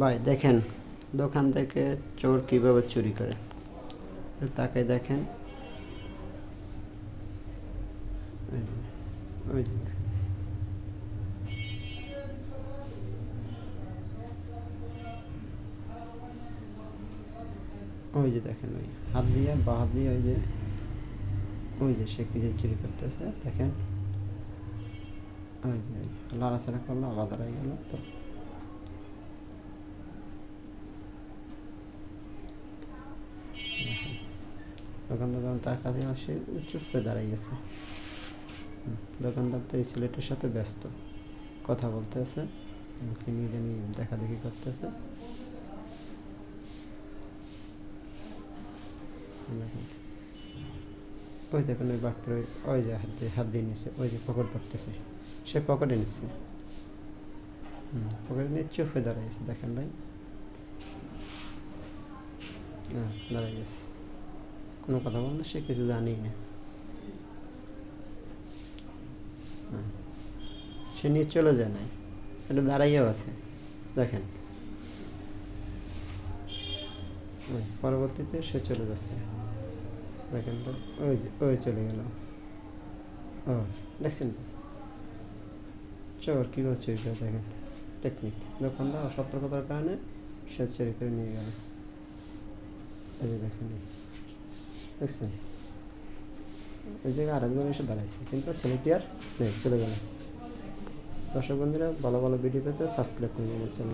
ভাই দেখেন দোকান থেকে চোর কীভাবে চুরি করে? তাকে দেখেন। ওই যে, দেখেন। ওই হাত দিয়ে বা হাত দিয়ে ওই যে ওই যে সে কি যে চুরি করতেছে দেখেন। ওই যে লাড়াচাড়া করল আবার দাঁড়াই গেল তো দোকানদার তার কাছে আসে চুপ করে দাঁড়িয়ে গেছে। দোকানদার তো এই ছেলেটার সাথে ব্যস্ত। কথা বলতেছে কি নিয়ে জানি দেখা দেখি করতেছে ওই দেখুন, ওই বাটপুরে ওই যে হাত দিয়ে হাত দিয়ে নিচ্ছে ওই যে পকেট পড়তেছে সে পকেটে নিচ্ছে পকেটে নিয়ে চুপ হয়ে দাঁড়িয়ে গেছে, দেখেন ভাই। হ্যাঁ দাঁড়িয়ে গেছে। কোনো কথা বল না, সে কিছু জানেই না। হ্যাঁ। সে নিয়ে চলে যায় না এটা দাঁড়াইয়াও আছে, দেখেন। পরবর্তীতে সে চলে যাচ্ছে। দেখেন তো, ওই ওই চলে গেল। ও, দেখছেন চোর চুরি করে দেখেন টেকনিক দোকানদার অসতর্কতার কারণে সে চুরি করে নিয়ে গেল। এই যে দেখেন। দেখছেন? ওই জায়গায় আরেকজন এসে দাঁড়াইছে, কিন্তু ছেলেটি আর নেই, চলে গেল। দর্শক বন্ধুরা, ভালো ভালো ভিডিও পেতে সাবস্ক্রাইব করে আমার চ্যানেল